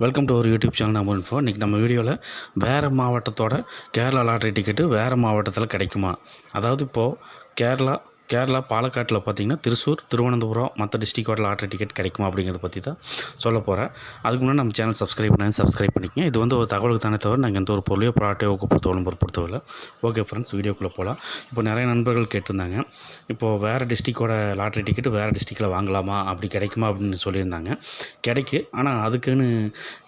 Welcome to ஒரு YouTube channel நம்ம info இன்றைக்கி நம்ம வீடியோவில் வேறு மாவட்டத்தோட கேரளா லாட்ரி டிக்கெட்டு வேறு மாவட்டத்தில் கிடைக்குமா? அதாவது இப்போது கேரளா கேரளா பாலக்காட்டில் பார்த்தீங்கன்னா திருச்சூர் திருவனந்தபுரம் மற்ற டிஸ்ட்ரிக்டோட லாட்ரி டிக்கெட் கிடைக்குமா அப்படிங்கிறத பற்றி தான் சொல்ல போகிறேன் அதுக்கு முன்னாடி நம்ம சேனல் சப்ஸ்கிரைப் பண்ணி சப்ஸ்கிரைப் பண்ணிக்கங்க. இது வந்து ஒரு தகவலுக்கு தானே தவிர நாங்கள் எந்த ஒரு பொருளையோ ப்ராடக்டையோ ஊக்கப்படுத்தவளும் பொருட்படுத்தவில்லை ஓகே ஃப்ரெண்ட்ஸ் வீடியோக்குள்ளே போகலாம் இப்போ நிறைய நண்பர்கள் கேட்டிருந்தாங்க. இப்போது வேறு டிஸ்ட்ரிக்டோட லாட்ரி டிக்கெட்டு வேறு டிஸ்ட்ரிக்டில் வாங்கலாமா? அப்படி கிடைக்குமா அப்படின்னு சொல்லியிருந்தாங்க. கிடைக்கு. ஆனால் அதுக்குன்னு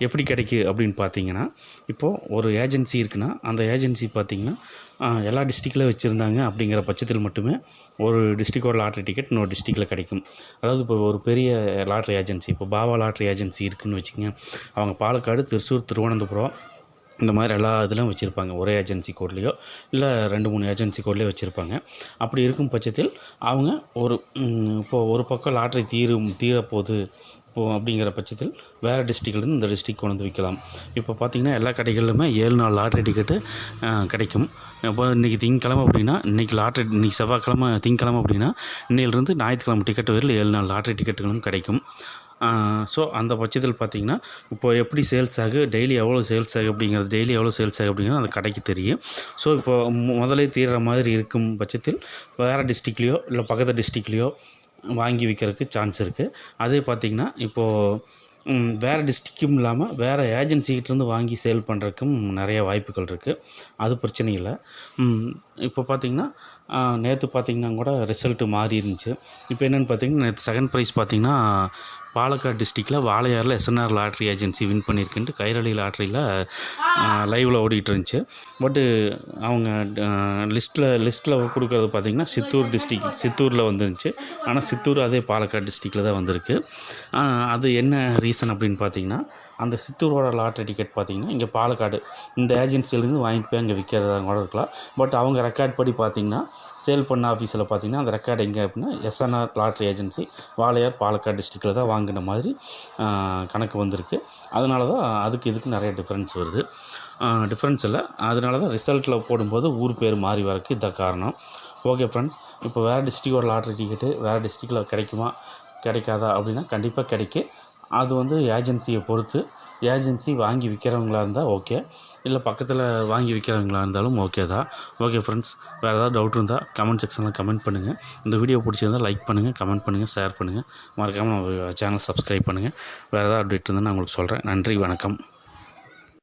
எப்படி கிடைக்கு அப்படின்னு பார்த்தீங்கன்னா இப்போது ஒரு ஏஜென்சி இருக்குன்னா அந்த ஏஜென்சி பார்த்தீங்கன்னா எல்லா டிஸ்ட்ரிக்டில் வச்சுருந்தாங்க அப்படிங்கிற பட்சத்தில் மட்டுமே ஒரு ஒரு டிஸ்ட்ரிக்டோட லாட்ரி டிக்கெட் இன்னொரு டிஸ்ட்ரிக்டில் கிடைக்கும். அதாவது இப்போ ஒரு பெரிய லாட்ரி ஏஜென்சி இப்போ பாபா லாட்ரி ஏஜென்சி இருக்குன்னு வச்சுக்கோங்க. அவங்க பாலக்காடு திருச்சூர் திருவனந்தபுரம் இந்த மாதிரி எல்லா இதுலையும் வச்சுருப்பாங்க. ஒரே ஏஜென்சி கோட்லேயோ இல்லை ரெண்டு மூணு ஏஜென்சி கோட்லேயோ வச்சுருப்பாங்க. அப்படி இருக்கும் பட்சத்தில் அவங்க ஒரு இப்போது இப்போ ஒரு பக்கம் லாட்ரி தீரும் தீரப்போகுது இப்போது அப்படிங்கிற பட்சத்தில் வேறு டிஸ்ட்ரிக்ட்லேருந்து இந்த டிஸ்ட்ரிக் கொண்டு வந்து விற்கலாம். இப்போ பார்த்திங்கன்னா எல்லா கடைகளிலுமே ஏழு நாள் லாட்ரி டிக்கெட்டு கிடைக்கும். இப்போ இன்றைக்கி திங்கக்கிழமை அப்படின்னா இன்றைக்கி லாட்ரி இன்றைக்கி செவ்வாய்க்கிழமை திங்கக்கிழமை அப்படின்னா இன்னையிலிருந்து ஞாயிற்றுக்கிழமை டிக்கெட் வரையில் ஏழு நாள் லாட்ரி டிக்கெட்டுகளும் கிடைக்கும். ஸோ அந்த பட்சத்தில் பார்த்தீங்கன்னா இப்போ எப்படி சேல்ஸ் ஆகு டெய்லி எவ்வளோ சேல்ஸ் ஆகு அப்படிங்கிறது டெய்லி எவ்வளோ சேல்ஸ் ஆகு அப்படிங்கிறது அந்த கடைக்கு தெரியும். ஸோ இப்போ முதலே தீர்ற மாதிரி இருக்கும் பட்சத்தில் வேறு டிஸ்ட்ரிக்ட்லேயோ இல்லை பக்கத்து டிஸ்ட்ரிக்ட்லேயோ வாங்கி விற்கிறதுக்கு சான்ஸ் இருக்குது அதே பார்த்திங்கன்னா இப்போது வேறு டிஸ்ட்ரிக்கும் இல்லாமல் வேறு ஏஜென்சிகிட்டேருந்து வாங்கி சேல் பண்ணுறதுக்கும் நிறைய வாய்ப்புகள் இருக்குது அது பிரச்சனை இல்லை. இப்போ பார்த்திங்கன்னா நேற்று பார்த்திங்கன்னா கூட ரிசல்ட்டு மாறி இருந்துச்சு. இப்போ என்னென்னு பார்த்தீங்கன்னா நேற்று செகண்ட் ப்ரைஸ் பார்த்திங்கன்னா பாலக்காடு டிஸ்ட்ரிக்டில் வாளையாரில் எஸ்என்ஆர் லாட்ரி ஏஜென்சி வின் பண்ணியிருக்குன்ட்டு கைரளி லாட்ரியில் லைவில் ஓடிட்டு இருந்துச்சு. பட்டு அவங்க லிஸ்ட்டில் லிஸ்ட்டில் கொடுக்குறது பார்த்தீங்கன்னா சித்தூர் டிஸ்ட்ரிக் சித்தூரில் வந்துருந்துச்சு. ஆனால் சித்தூர் அதே பாலக்காடு டிஸ்ட்ரிக்டில் தான் வந்திருக்கு. அது என்ன ரீசன் அப்படின்னு பார்த்தீங்கன்னா அந்த சித்தூரோட லாட்ரி டிக்கெட் பார்த்திங்கன்னா இங்கே பாலக்காடு இந்த ஏஜென்சிலேருந்து வாங்கிட்டு போய் அங்கே விற்கிறதா கூட இருக்கலாம். பட் அவங்க ரெக்கார்ட் படி பார்த்தீங்கன்னா சேல் பண்ண ஆஃபீஸில் பார்த்தீங்கன்னா அந்த ரெக்கார்டு எங்கே அப்படின்னா SNR lottery agency Walayar Palakkad டிஸ்ட்ரிக்டில் தான் வாங்கின மாதிரி கணக்கு வந்திருக்கு. அதனால தான் அதுக்கு இதுக்கு நிறைய டிஃப்ரென்ஸ் வருது. டிஃப்ரென்ஸ் இல்லை. அதனால தான் ரிசல்ட்டில் போடும்போது ஊர் பேர் மாறி வரக்கு இதான் காரணம். ஓகே ஃப்ரெண்ட்ஸ் இப்போ வேறு டிஸ்ட்ரிக்டோட லாட்ரி டிக்கெட்டு வேறு டிஸ்ட்ரிக்டில் கிடைக்குமா கிடைக்காதா அப்படின்னா கண்டிப்பாக கிடைக்கும். அது வந்து ஏஜென்சியை பொறுத்து ஏஜென்சி வாங்கி விற்கிறவங்களா இருந்தால் ஓகே. இல்லை பக்கத்தில் வாங்கி விற்கிறவங்களா இருந்தாலும் ஓகே தான். ஓகே ஃப்ரெண்ட்ஸ் வேறு ஏதாவது டவுட் இருந்தால் கமெண்ட் செக்ஷனில் கமெண்ட் பண்ணுங்கள் இந்த வீடியோ பிடிச்சிருந்தால் லைக் பண்ணுங்கள் கமெண்ட் பண்ணுங்கள் ஷேர் பண்ணுங்கள் மறக்காமல் நம்ம சேனல் சப்ஸ்கிரைப் பண்ணுங்கள் வேறு ஏதாவது அப்டேட் இருந்தால் நான் உங்களுக்கு சொல்கிறேன் நன்றி வணக்கம்.